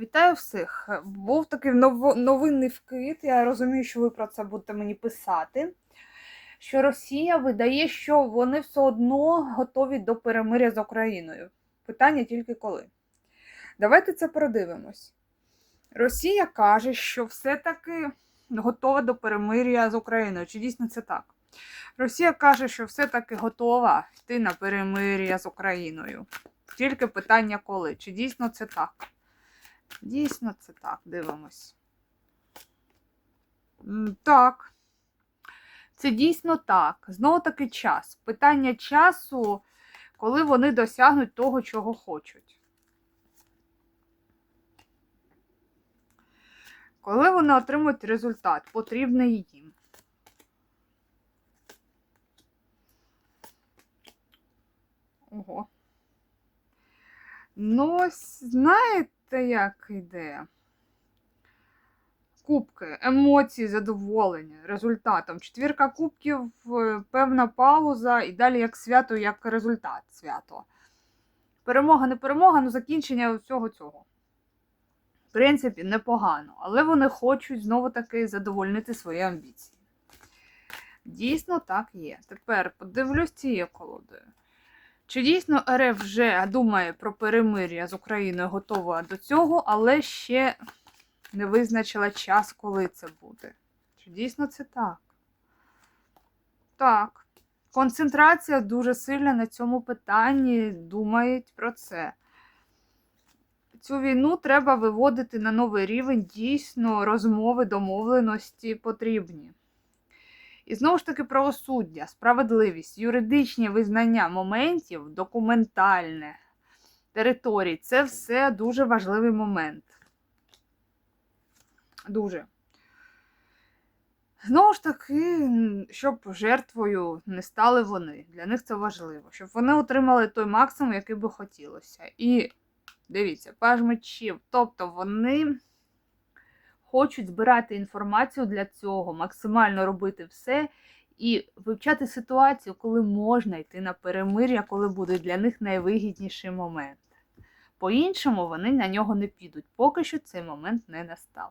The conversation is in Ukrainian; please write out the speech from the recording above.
Вітаю всіх! Був такий новинний вкид. Я розумію, що ви про це будете мені писати. Що Росія видає, що вони все одно готові до перемиря з Україною. Питання тільки коли. Давайте це продивимось. Росія каже, що все-таки готова до перемиря з Україною. Чи дійсно це так? Росія каже, що все-таки готова йти на перемиря з Україною. Тільки питання коли. Чи дійсно це так? Дійсно, це так, дивимось. Так. Це дійсно так. Знову таки час. Питання часу, коли вони досягнуть того, чого хочуть. Коли вони отримують результат, потрібний їм. Ого. Ну, ось знаєте, як йде? Кубки, емоції, задоволення, результатом. Четвірка кубків, е, певна пауза, і далі як свято, як результат свято. Перемога, не перемога, ну закінчення всього цього. В принципі, непогано, але вони хочуть знову-таки задовольнити свої амбіції. Дійсно, так є. Тепер подивлюсь цією колодою. Чи дійсно РФ вже думає про перемир'я з Україною готова до цього, але ще не визначила час, коли це буде? Чи дійсно це так? Так. Концентрація дуже сильна на цьому питанні, думають про це. Цю війну треба виводити на новий рівень, дійсно, розмови, домовленості потрібні. І знову ж таки правосуддя, справедливість, юридичні визнання моментів, документальне територій це все дуже важливий момент. Дуже. Знову ж таки, щоб жертвою не стали вони. Для них це важливо, щоб вони отримали той максимум, який би хотілося. І дивіться, паж мечів. Тобто вони хочуть збирати інформацію для цього, максимально робити все і вивчати ситуацію, коли можна йти на перемир'я, коли буде для них найвигідніший момент. По-іншому вони на нього не підуть, поки що цей момент не настав.